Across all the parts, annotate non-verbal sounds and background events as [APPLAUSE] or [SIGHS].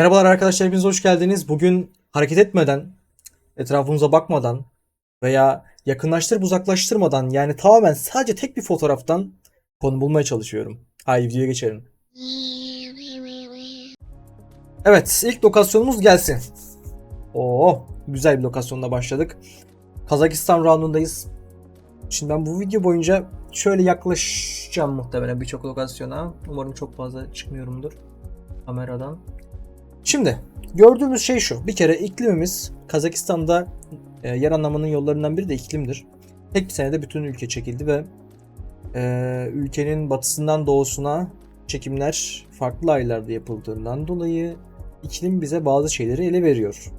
Merhabalar arkadaşlar, hepiniz hoş geldiniz. Bugün hareket etmeden, etrafımıza bakmadan veya yakınlaştırıp uzaklaştırmadan yani tamamen sadece tek bir fotoğraftan konu bulmaya çalışıyorum. Haydi videoya geçelim. Evet, ilk lokasyonumuz gelsin. Oo, güzel bir lokasyonla başladık. Kazakistan roundundayız. Şimdi ben bu video boyunca şöyle yaklaşacağım muhtemelen birçok lokasyona. Umarım çok fazla çıkmıyorumdur kameradan. Şimdi gördüğümüz şey şu. Bir kere iklimimiz Kazakistan'da e, yer anlamının yollarından biri de iklimdir. Tek bir senede bütün ülke çekildi ve e, ülkenin batısından doğusuna çekimler farklı aylarda yapıldığından dolayı iklim bize bazı şeyleri ele veriyor.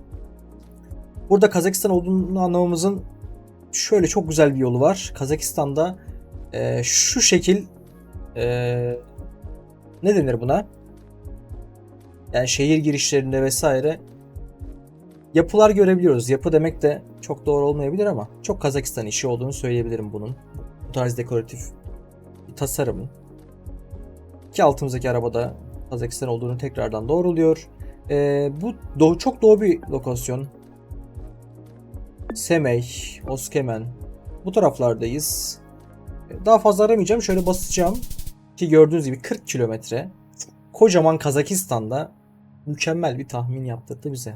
Burada Kazakistan olduğunu anlamamızın şöyle çok güzel bir yolu var. Kazakistan'da e, şu şekil e, ne denir buna? Yani şehir girişlerinde vesaire yapılar görebiliyoruz. Yapı demek de çok doğru olmayabilir ama çok Kazakistan işi olduğunu söyleyebilirim bunun. Bu tarz dekoratif bir tasarımın. Ki altımızdaki arabada Kazakistan olduğunu tekrardan doğruluyor. Ee, bu doğu, çok doğu bir lokasyon. Semey, Oskemen bu taraflardayız. Daha fazla aramayacağım. Şöyle basacağım. Ki gördüğünüz gibi 40 kilometre. Kocaman Kazakistan'da mükemmel bir tahmin yaptırdı bize.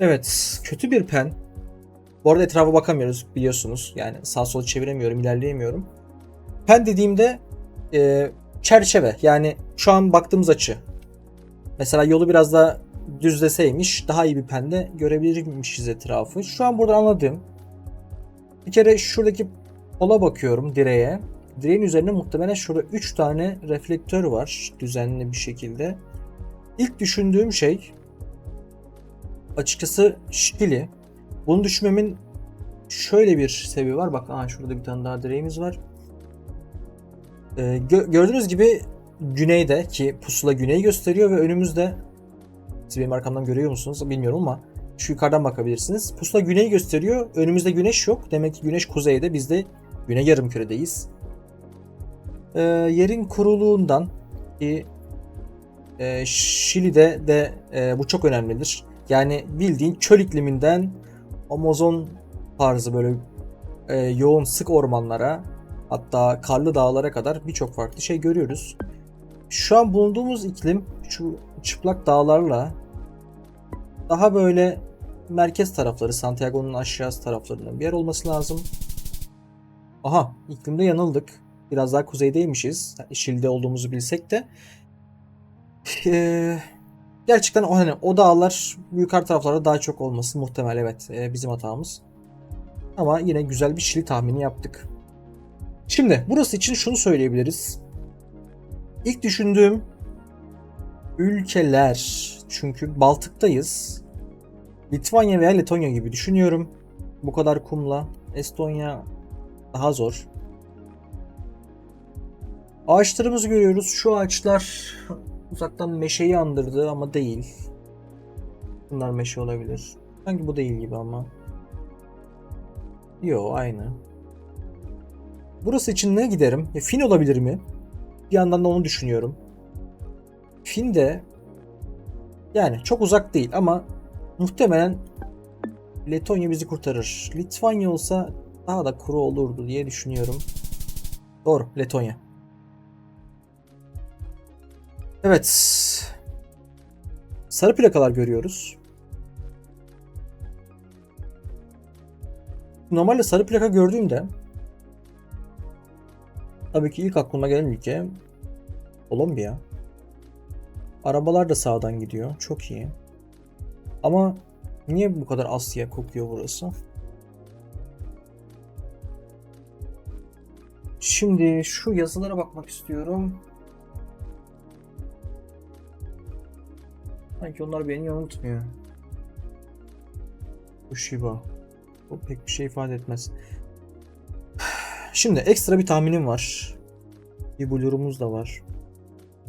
Evet, kötü bir pen. Bu arada etrafa bakamıyoruz biliyorsunuz. Yani sağ sol çeviremiyorum, ilerleyemiyorum. Pen dediğimde e, çerçeve yani şu an baktığımız açı. Mesela yolu biraz daha düzleseymiş daha iyi bir pende görebilirmişiz etrafı. Şu an burada anladığım bir kere şuradaki pola bakıyorum direğe. Direğin üzerinde muhtemelen şurada 3 tane reflektör var düzenli bir şekilde. İlk düşündüğüm şey açıkçası Şili. Bunu düşünmemin şöyle bir sebebi var. Bak aha şurada bir tane daha direğimiz var. Ee, gö- gördüğünüz gibi güneyde ki pusula güneyi gösteriyor ve önümüzde siz benim arkamdan görüyor musunuz bilmiyorum ama şu yukarıdan bakabilirsiniz. Pusula güneyi gösteriyor. Önümüzde güneş yok. Demek ki güneş kuzeyde biz de güney yarımküredeyiz e, yerin kuruluğundan ki e, Şili'de de e, bu çok önemlidir. Yani bildiğin çöl ikliminden Amazon tarzı böyle e, yoğun sık ormanlara hatta karlı dağlara kadar birçok farklı şey görüyoruz. Şu an bulunduğumuz iklim şu çıplak dağlarla daha böyle merkez tarafları Santiago'nun aşağısı taraflarından bir yer olması lazım. Aha iklimde yanıldık biraz daha kuzeydeymişiz. Şili'de olduğumuzu bilsek de. Ee, gerçekten o hani o dağlar yukarı taraflarda daha çok olması muhtemel evet e, bizim hatamız. Ama yine güzel bir Şili tahmini yaptık. Şimdi burası için şunu söyleyebiliriz. İlk düşündüğüm ülkeler çünkü Baltık'tayız. Litvanya veya Letonya gibi düşünüyorum. Bu kadar kumla. Estonya daha zor. Ağaçlarımızı görüyoruz. Şu ağaçlar uzaktan meşeyi andırdı ama değil. Bunlar meşe olabilir. Sanki bu değil gibi ama. Yo aynı. Burası için ne giderim? E, Fin olabilir mi? Bir yandan da onu düşünüyorum. Fin de yani çok uzak değil ama muhtemelen Letonya bizi kurtarır. Litvanya olsa daha da kuru olurdu diye düşünüyorum. Doğru Letonya. Evet. Sarı plakalar görüyoruz. Normalde sarı plaka gördüğümde tabii ki ilk aklıma gelen ülke Kolombiya. Arabalar da sağdan gidiyor. Çok iyi. Ama niye bu kadar Asya kokuyor burası? Şimdi şu yazılara bakmak istiyorum. Sanki onlar beni yanıltmıyor. Bu Shiba. Bu pek bir şey ifade etmez. [SIGHS] Şimdi ekstra bir tahminim var. Bir blurumuz da var.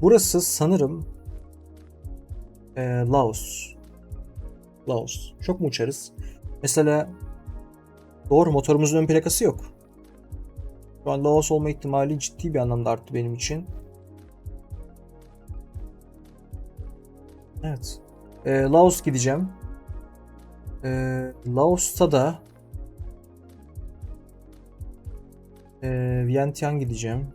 Burası sanırım ee, Laos. Laos. Çok mu uçarız? Mesela doğru motorumuzun ön plakası yok. Şu an Laos olma ihtimali ciddi bir anlamda arttı benim için. Evet. Ee, Laos gideceğim. Ee, Laos'ta da ee, Vientiane gideceğim.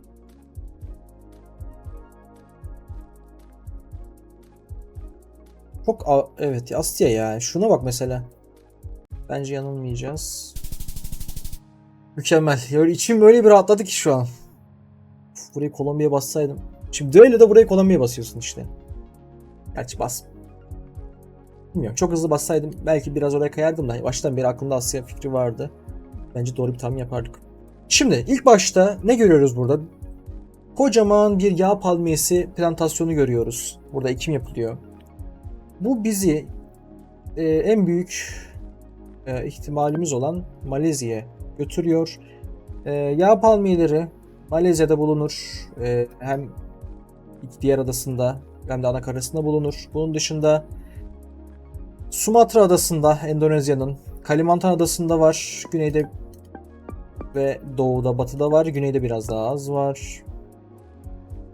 Çok evet Asya ya. Şuna bak mesela. Bence yanılmayacağız. Mükemmel. Ya içim böyle bir rahatladı ki şu an. Burayı Kolombiya bassaydım. Şimdi öyle de burayı Kolombiya basıyorsun işte. Gerçi bas. Bilmiyorum. Çok hızlı bassaydım belki biraz oraya kayardım da baştan beri aklımda Asya fikri vardı. Bence doğru bir tahmin yapardık. Şimdi ilk başta ne görüyoruz burada? Kocaman bir yağ palmiyesi plantasyonu görüyoruz. Burada ekim yapılıyor. Bu bizi e, en büyük e, ihtimalimiz olan Malezya'ya götürüyor. E, yağ palmiyeleri Malezya'da bulunur. E, hem diğer adasında hem de ana karasında bulunur. Bunun dışında Sumatra adasında Endonezya'nın Kalimantan adasında var. Güneyde ve doğuda batıda var. Güneyde biraz daha az var.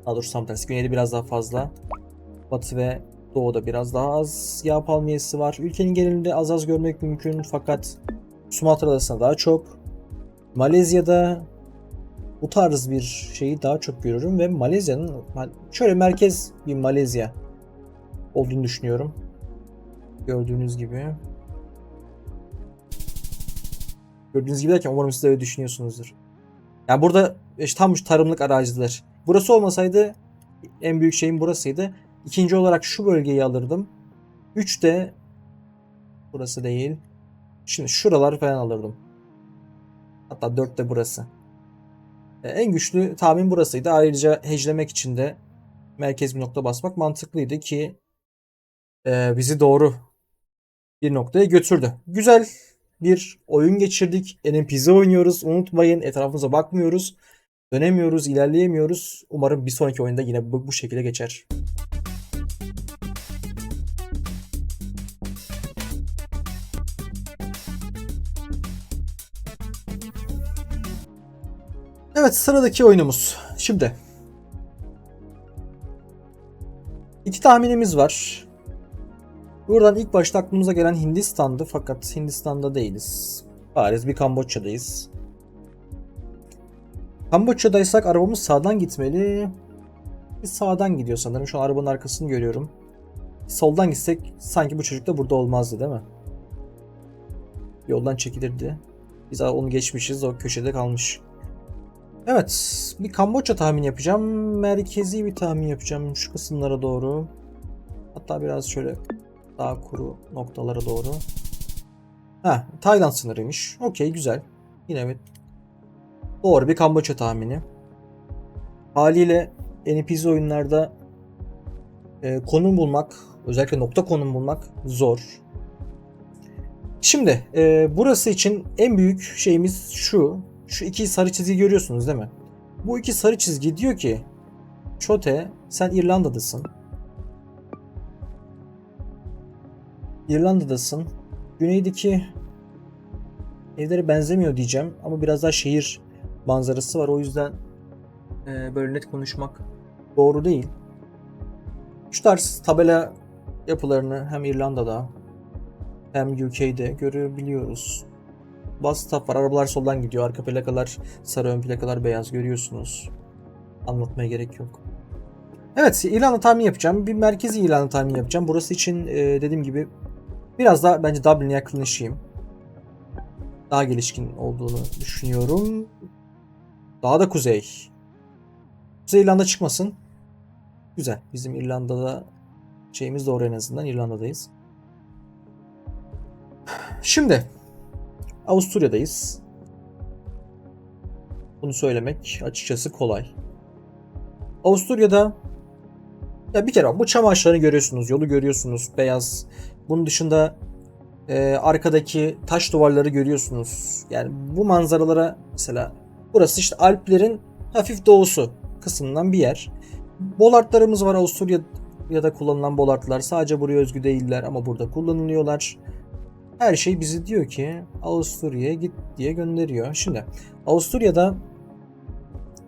Daha doğrusu tam tersi. Güneyde biraz daha fazla. Batı ve doğuda biraz daha az yağ palmiyesi var. Ülkenin genelinde az az görmek mümkün fakat Sumatra adasında daha çok. Malezya'da bu tarz bir şeyi daha çok görüyorum ve Malezya'nın şöyle merkez bir Malezya olduğunu düşünüyorum. Gördüğünüz gibi. Gördüğünüz gibi derken umarım siz de öyle düşünüyorsunuzdur. Yani burada işte tam şu tarımlık araziler. Burası olmasaydı en büyük şeyim burasıydı. İkinci olarak şu bölgeyi alırdım. Üç de burası değil. Şimdi şuralar falan alırdım. Hatta dört de burası. E, En güçlü tahmin burasıydı. Ayrıca heclemek için de merkez bir nokta basmak mantıklıydı ki e, bizi doğru bir noktaya götürdü. Güzel bir oyun geçirdik. NPC oynuyoruz. Unutmayın etrafımıza bakmıyoruz. Dönemiyoruz, ilerleyemiyoruz. Umarım bir sonraki oyunda yine bu, bu şekilde geçer. Evet sıradaki oyunumuz. Şimdi. İki tahminimiz var. Buradan ilk başta aklımıza gelen Hindistan'dı fakat Hindistan'da değiliz. Bariz bir Kamboçya'dayız. Kamboçya'daysak arabamız sağdan gitmeli. Biz sağdan gidiyor sanırım. Şu an arabanın arkasını görüyorum. Soldan gitsek sanki bu çocuk da burada olmazdı değil mi? Yoldan çekilirdi. Biz onu geçmişiz. O köşede kalmış. Evet. Bir Kamboçya tahmin yapacağım. Merkezi bir tahmin yapacağım şu kısımlara doğru. Hatta biraz şöyle daha kuru noktalara doğru. Ha, Tayland sınırıymış. Okey güzel. Yine evet. Doğru bir Kamboçya tahmini. Haliyle NPC oyunlarda e, konum bulmak, özellikle nokta konum bulmak zor. Şimdi e, burası için en büyük şeyimiz şu. Şu iki sarı çizgi görüyorsunuz değil mi? Bu iki sarı çizgi diyor ki Çote sen İrlanda'dasın. İrlanda'dasın. Güneydeki evlere benzemiyor diyeceğim ama biraz daha şehir manzarası var. O yüzden e, böyle net konuşmak doğru değil. Şu tarz tabela yapılarını hem İrlanda'da hem UK'de görebiliyoruz. Bazı staff var. Arabalar soldan gidiyor. Arka plakalar sarı, ön plakalar beyaz görüyorsunuz. Anlatmaya gerek yok. Evet, İrlanda tahmin yapacağım. Bir merkezi İrlanda tahmin yapacağım. Burası için e, dediğim gibi biraz daha bence Dublin'e yakınlaşayım. Daha gelişkin olduğunu düşünüyorum. Daha da kuzey. Kuzey İrlanda çıkmasın. Güzel. Bizim İrlanda'da şeyimiz doğru en azından. İrlanda'dayız. Şimdi Avusturya'dayız. Bunu söylemek açıkçası kolay. Avusturya'da ya bir kere bu çam görüyorsunuz, yolu görüyorsunuz, beyaz. Bunun dışında e, arkadaki taş duvarları görüyorsunuz. Yani bu manzaralara mesela burası işte Alplerin hafif doğusu kısmından bir yer. Bolartlarımız var Avusturya'da kullanılan bolartlar. Sadece buraya özgü değiller ama burada kullanılıyorlar. Her şey bizi diyor ki Avusturya'ya git diye gönderiyor. Şimdi Avusturya'da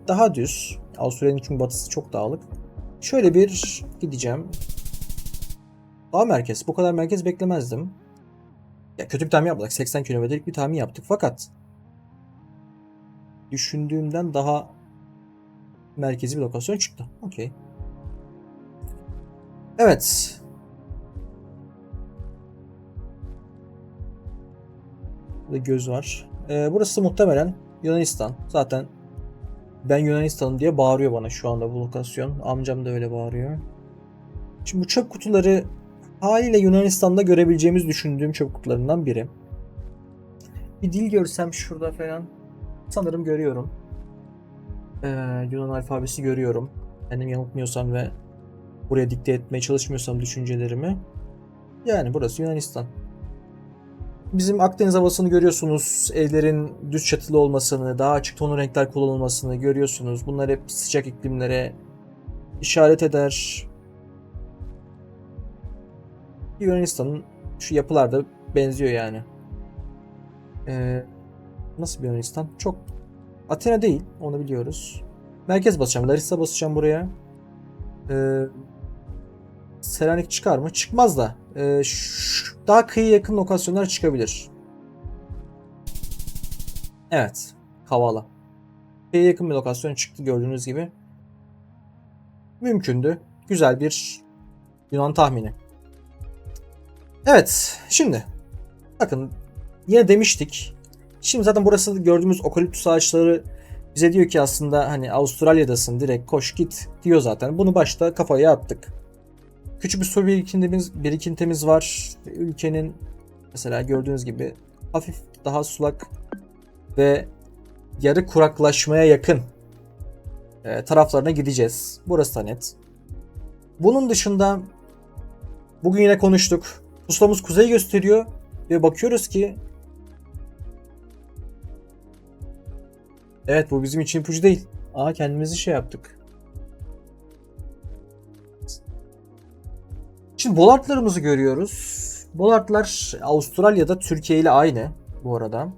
daha düz. Avusturya'nın çünkü batısı çok dağlık. Şöyle bir gideceğim. Daha merkez. Bu kadar merkez beklemezdim. Ya kötü bir tahmin yapmadık. 80 kilometrelik bir tahmin yaptık fakat düşündüğümden daha merkezi bir lokasyon çıktı. Okey. Evet. Burada göz var. Ee, burası muhtemelen Yunanistan. Zaten ben Yunanistan'ım diye bağırıyor bana şu anda bu lokasyon. Amcam da öyle bağırıyor. Şimdi bu çöp kutuları haliyle Yunanistan'da görebileceğimiz düşündüğüm çöp kutularından biri. Bir dil görsem şurada falan sanırım görüyorum. Ee, Yunan alfabesi görüyorum. Kendim yanıltmıyorsam ve buraya dikte etmeye çalışmıyorsam düşüncelerimi. Yani burası Yunanistan. Bizim Akdeniz havasını görüyorsunuz. Evlerin düz çatılı olmasını, daha açık tonlu renkler kullanılmasını görüyorsunuz. Bunlar hep sıcak iklimlere işaret eder. Yunanistan'ın şu yapılarda benziyor yani. Ee, nasıl bir Yunanistan? Çok Atina değil, onu biliyoruz. Merkez basacağım, Larissa basacağım buraya. Ee, Selanik çıkar mı? Çıkmaz da. Şu- daha kıyı yakın lokasyonlar çıkabilir. Evet. Kavala. Kıyıya yakın bir lokasyon çıktı gördüğünüz gibi. Mümkündü. Güzel bir Yunan tahmini. Evet. Şimdi. Bakın. Yine demiştik. Şimdi zaten burası gördüğümüz okaliptüs ağaçları bize diyor ki aslında hani Avustralya'dasın direkt koş git diyor zaten. Bunu başta kafaya attık. Küçük bir su birikintimiz, birikintimiz var. Ülkenin mesela gördüğünüz gibi hafif daha sulak ve yarı kuraklaşmaya yakın e, taraflarına gideceğiz. Burası da net. Bunun dışında bugün yine konuştuk. Pusulamız kuzey gösteriyor ve bakıyoruz ki Evet bu bizim için ipucu değil. Aa kendimizi şey yaptık. Şimdi Bollard'larımızı görüyoruz. Bollard'lar Avustralya'da Türkiye ile aynı bu arada.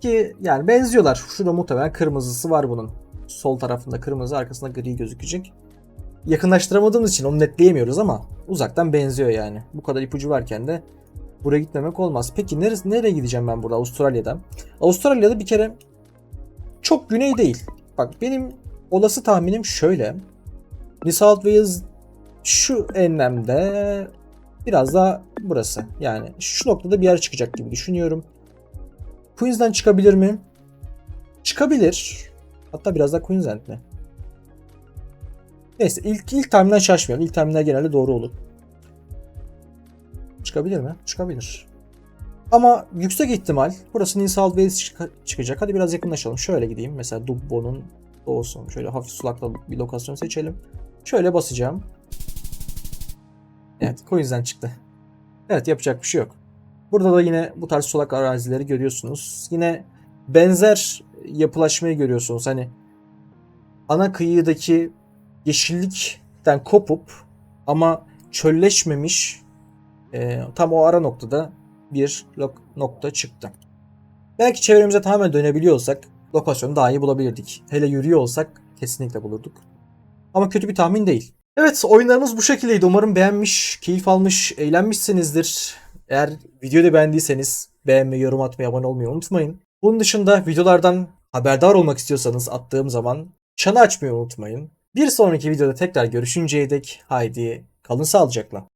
Ki yani benziyorlar. Şurada muhtemelen kırmızısı var bunun. Sol tarafında kırmızı, arkasında gri gözükecek. Yakınlaştıramadığımız için onu netleyemiyoruz ama uzaktan benziyor yani. Bu kadar ipucu varken de buraya gitmemek olmaz. Peki neresi, nereye gideceğim ben burada Avustralya'da? Avustralya'da bir kere çok güney değil. Bak benim olası tahminim şöyle. New South Wales şu enlemde biraz daha burası. Yani şu noktada bir yer çıkacak gibi düşünüyorum. Queensland çıkabilir mi? Çıkabilir. Hatta biraz da Queensland mi? Neyse ilk ilk tahminden şaşmayalım. İlk tahminler genelde doğru olur. Çıkabilir mi? Çıkabilir. Ama yüksek ihtimal burası New South Wales çık- çıkacak. Hadi biraz yakınlaşalım. Şöyle gideyim. Mesela Dubbo'nun olsun. Şöyle hafif sulaklı bir lokasyon seçelim. Şöyle basacağım. Evet Queensland çıktı. Evet yapacak bir şey yok. Burada da yine bu tarz sulak arazileri görüyorsunuz. Yine benzer yapılaşmayı görüyorsunuz. Hani ana kıyıdaki yeşillikten kopup ama çölleşmemiş e, tam o ara noktada bir nokta çıktı. Belki çevremize tamamen dönebiliyorsak lokasyonu daha iyi bulabilirdik. Hele yürüyor olsak kesinlikle bulurduk. Ama kötü bir tahmin değil. Evet oyunlarımız bu şekildeydi. Umarım beğenmiş, keyif almış, eğlenmişsinizdir. Eğer videoyu da beğendiyseniz beğenmeyi, yorum atmayı, abone olmayı unutmayın. Bunun dışında videolardan haberdar olmak istiyorsanız attığım zaman çanı açmayı unutmayın. Bir sonraki videoda tekrar görüşünceye dek haydi kalın sağlıcakla.